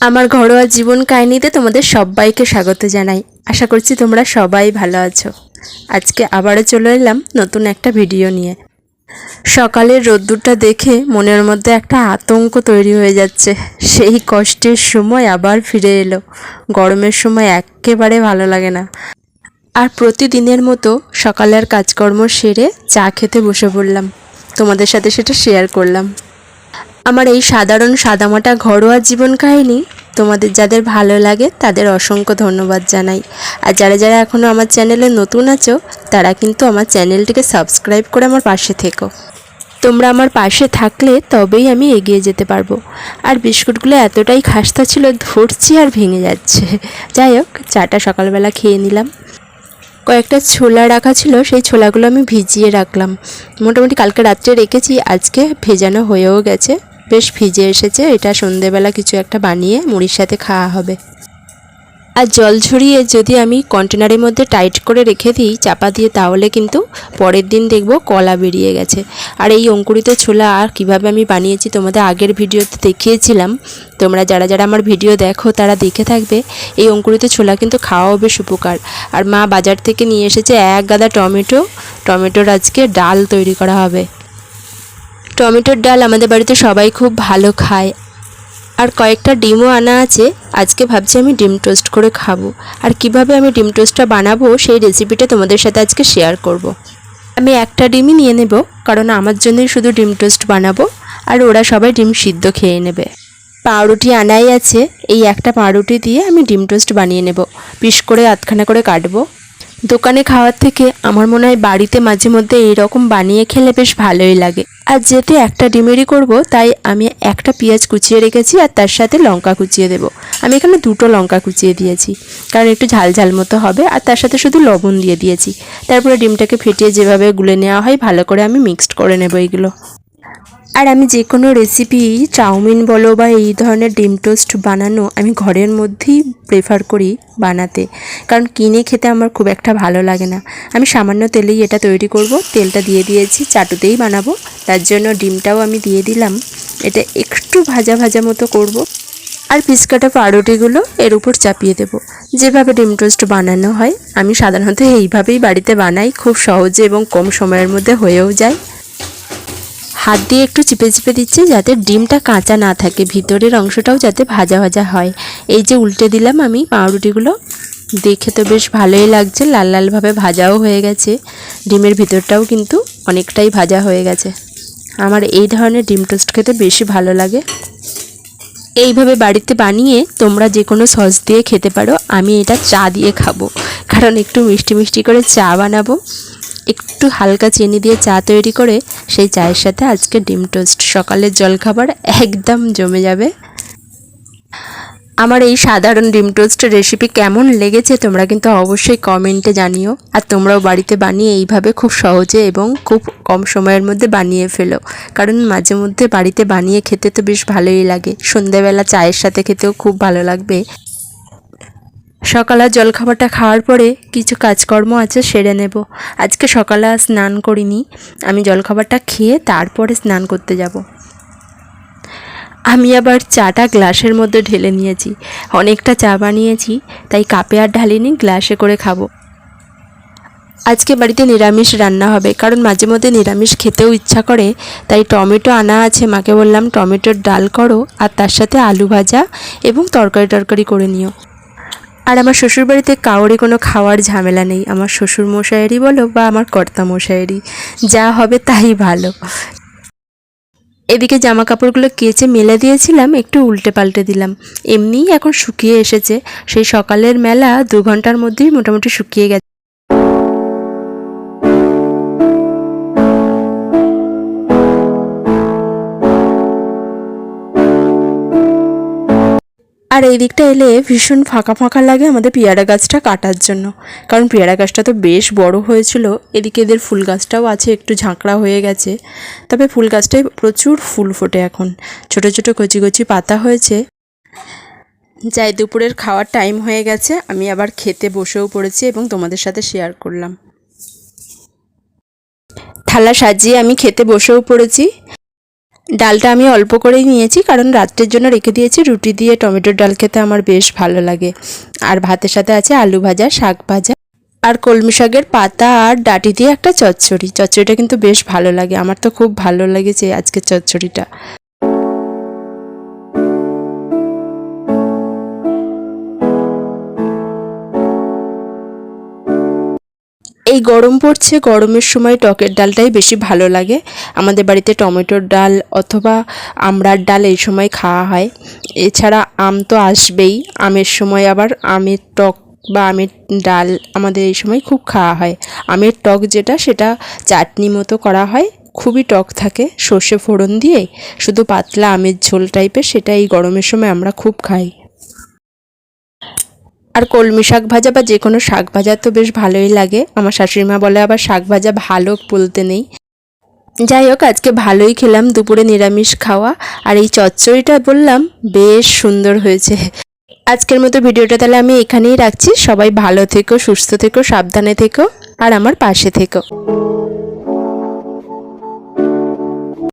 আমার ঘরোয়া জীবন কাহিনীতে তোমাদের সবাইকে স্বাগত জানাই। আশা করছি তোমরা সবাই ভালো আছো। আজকে আবারও চলে এলাম নতুন একটা ভিডিও নিয়ে। সকালের রোদ্দুরটা দেখে মনের মধ্যে একটা আতঙ্ক তৈরি হয়ে যাচ্ছে। সেই কষ্টের সময় আবার ফিরে এলো। গরমের সময় একেবারে ভালো লাগে না। আর প্রতিদিনের মতো সকালের কাজকর্ম সেরে চা খেতে বসে পড়লাম। তোমাদের সাথে সেটা শেয়ার করলাম। আমার এই সাধারণ সাদামাটা ঘরোয়া জীবন কাহিনী তোমাদের যাদের ভালো লাগে তাদের অসংখ্য ধন্যবাদ জানাই। আর যারা যারা এখনও আমার চ্যানেলে নতুন আছো, তারা কিন্তু আমার চ্যানেলটিকে সাবস্ক্রাইব করে আমার পাশে থেকো। তোমরা আমার পাশে থাকলে তবেই আমি এগিয়ে যেতে পারব। আর বিস্কুটগুলো এতটাই খাস্তা ছিল, ধরছি আর ভেঙে যাচ্ছে। যাই হোক, চাটা সকালবেলা খেয়ে নিলাম। কয়েকটা ছোলা রাখা ছিল, সেই ছোলাগুলো আমি ভিজিয়ে রাখলাম। মোটামুটি কালকে রাত্রে রেখেছি, আজকে ভেজানো হয়েও গেছে। বেশ ভিজে এসেছে। এটা সন্ধেবেলা কিছু একটা বানিয়ে মুড়ির সাথে খাওয়া হবে। আর জল ঝরিয়ে যদি আমি কন্টেনারের মধ্যে টাইট করে রেখে দিই, চাপা দিয়ে, তাহলে কিন্তু পরের দিন দেখব কলা বেরিয়ে গেছে। আর এই অঙ্কুরিত ছোলা আর কীভাবে আমি বানিয়েছি তোমাদের আগের ভিডিওতে দেখিয়েছিলাম। তোমরা যারা যারা আমার ভিডিও দেখো, তারা দেখে থাকবে, এই অঙ্কুরিত ছোলা কিন্তু খাওয়াও বেশ উপকার। আর মা বাজার থেকে নিয়ে এসেছে এক গাদা টমেটো। টমেটোর আজকে ডাল তৈরি করা হবে। টমেটোর ডাল আমাদের বাড়িতে সবাই খুব ভালো খায়। আর কয়েকটা ডিমও আনা আছে। আজকে ভাবছি আমি ডিম টোস্ট করে খাব। আর কীভাবে আমি ডিম টোস্টটা বানাবো সেই রেসিপিটা তোমাদের সাথে আজকে শেয়ার করব। আমি একটা ডিমই নিয়ে নেব, কারণ আমার জন্যই শুধু ডিম টোস্ট বানাবো। আর ওরা সবাই ডিম সিদ্ধ খেয়ে নেবে। পাউরুটি আনাই আছে। এই একটা পাউরুটি দিয়ে আমি ডিম টোস্ট বানিয়ে নেব। পিস করে আধখানা করে কাটবো। দোকানে খাওয়ার থেকে আমার মনে হয় বাড়িতে মাঝে মধ্যে এইরকম বানিয়ে খেলে বেশ ভালোই লাগে। আর যেতে একটা ডিমেরই করব, তাই আমি একটা পেঁয়াজ কুচিয়ে রেখেছি আর তার সাথে লঙ্কা কুচিয়ে দেব। আমি এখানে দুটো লঙ্কা কুচিয়ে দিয়েছি, কারণ একটু ঝাল ঝাল মতো হবে আর তার সাথে শুধু লবণ দিয়ে দিয়েছি। তারপরে ডিমটাকে ফেটিয়ে যেভাবে গুলে নেওয়া হয়, ভালো করে আমি মিক্সড করে নেব এইগুলো। আর আমি যে কোনো রেসিপি চাউমিন বলো বা এই ধরনের ডিম টোস্ট বানানো আমি ঘরের মধ্যেই প্রেফার করি বানাতে। কারণ কিনে খেতে আমার খুব একটা ভালো লাগে না। আমি সামান্য তেলেই এটা তৈরি করব, তেলটা দিয়ে দিয়েছি, চাটুতেই বানাবো। তার জন্য ডিমটাও আমি দিয়ে দিলাম। এটা একটু ভাজা ভাজা মতো করব। আর পিস কাটা পাউরুটিগুলো এর উপর চাপিয়ে দেব। যেভাবে ডিম টোস্ট বানানো হয়, আমি সাধারণত এইভাবেই বাড়িতে বানাই, খুব সহজে এবং কম সময়ের মধ্যে হয়েও যায়। হাত দিয়ে একটু চিপে চিপে দিচ্ছি যাতে ডিমটা কাঁচা না থাকে। ভিতরের অংশটাও যাতে ভাজা ভাজা হয়। এই যে উল্টে দিলাম আমি পাউরুটিগুলো। দেখে তো বেশ ভালোই লাগছে, লাল লালভাবে ভাজাও হয়ে গেছে। ডিমের ভিতরটাও কিন্তু অনেকটাই ভাজা হয়ে গেছে। আমার এই ধরনের ডিম টোস্ট খেতে বেশি ভালো লাগে। এইভাবে বাড়িতে বানিয়ে তোমরা যে কোনো সস দিয়ে খেতে পারো। আমি এটা চা দিয়ে খাব। কারণ একটু মিষ্টি মিষ্টি করে চা বানাবো। একটু হালকা চিনি দিয়ে চা তৈরি করে সেই চায়ের সাথে আজকে ডিম টোস্ট। সকালের জলখাবার একদম জমে যাবে। আমার এই সাধারণ ডিম টোস্ট রেসিপি কেমন লেগেছে তোমরা কিন্তু অবশ্যই কমেন্টে জানিও। আর তোমরাও বাড়িতে বানিয়ে এইভাবে খুব সহজে এবং খুব কম সময়ের মধ্যে বানিয়ে ফেলো। কারণ মাঝে মধ্যে বাড়িতে বানিয়ে খেতে তো বেশ ভালোই লাগে। সন্ধেবেলা চায়ের সাথে খেতেও খুব ভালো লাগবে। সকালের জলখাবারটা খাওয়ার পরে কিছু কাজকর্ম আছে, সেরে নেব। আজকে সকালে স্নান করিনি। আমি জলখাবারটা খেয়ে তারপরে স্নান করতে যাব। আমি আবার চাটা গ্লাসের মধ্যে ঢেলে নিয়েছি। অনেকটা চা বানিয়েছি, তাই কাপে আর ঢালিনি, গ্লাসে করে খাব। আজকে বাড়িতে নিরামিষ রান্না হবে, কারণ মাঝে মধ্যে নিরামিষ খেতেও ইচ্ছা করে, তাই টমেটো আনা আছে। মাকে বললাম, টমেটোর ডাল করো, আর তার সাথে আলু ভাজা এবং তরকারি টরকারি করে নিও। আর আমার শ্বশুরবাড়িতে কাউরে কোনো খাওয়ার ঝামেলা নেই। আমার শ্বশুর মশাইয়েরই বলো বা আমার কর্তা মশাইয়েরই যা হবে তাই ভালো। এদিকে জামা কাপড়গুলো কেচে মেলে দিয়েছিলাম, একটু উল্টে পাল্টে দিলাম। এমনিই এখন শুকিয়ে এসেছে। সেই সকালের মেলা দু ঘণ্টার মধ্যেই মোটামুটি শুকিয়ে গেছে। আর এই দিকটা এলে ভীষণ ফাঁকা ফাঁকা লাগে আমাদের পেয়ারা গাছটা কাটার জন্য। কারণ পেয়ারা গাছটা তো বেশ বড় হয়েছিল, এদিকে এদের ফুল গাছটাও আছে, একটু ঝাঁকড়া হয়ে গেছে। তবে ফুল গাছটায় প্রচুর ফুল ফোটে এখন। ছোট ছোট কচি কচি পাতা হয়েছে। যাই, দুপুরের খাওয়ার টাইম হয়ে গেছে, আমি আবার খেতে বসেও পড়েছি এবং তোমাদের সাথে শেয়ার করলাম। থালা সাজিয়ে আমি খেতে বসেও পড়েছি। ডালটা আমি অল্প করেই নিয়েছি, কারণ রাত্রের জন্য রেখে দিয়েছি। রুটি দিয়ে টমেটোর ডাল খেতে আমার বেশ ভালো লাগে। আর ভাতের সাথে আছে আলু ভাজা, শাক ভাজা। আর কলমি শাকের পাতা আর ডাটি দিয়ে একটা চচ্চড়ি। চচ্চড়িটা কিন্তু বেশ ভালো লাগে। আমার তো খুব ভালো লেগেছে আজকের চচ্চড়িটা। এই গরম পড়ছে, গরমের সময় টকের ডালটাই বেশি ভালো লাগে। আমাদের বাড়িতে টমেটোর ডাল অথবা আমড়ার ডাল এই সময় খাওয়া হয়। এছাড়া আম তো আসবেই, আমের সময় আবার আমের টক বা আমের ডাল আমাদের এই সময় খুব খাওয়া হয়। আমের টক যেটা, সেটা চাটনি মতো করা হয়, খুবই টক থাকে, সর্ষে ফোড়ন দিয়ে, শুধু পাতলা আমের ঝোল টাইপের সেটা এই গরমের সময় আমরা খুব খাই। আর কলমি শাক ভাজা বা যে কোনো শাক ভাজা তো বেশ ভালোই লাগে। আমার শাশুড়িমা বলে আবার শাক ভাজা ভালো বলতে নেই। যাই হোক, আজকে ভালোই খেলাম দুপুরে নিরামিষ খাওয়া। আর এই চচ্চড়িটা বললাম, বেশ সুন্দর হয়েছে। আজকের মতো ভিডিওটা তাহলে আমি এখানেই রাখছি। সবাই ভালো থেকো, সুস্থ থেকো, সাবধানে থেকো, আর আমার পাশে থেকো।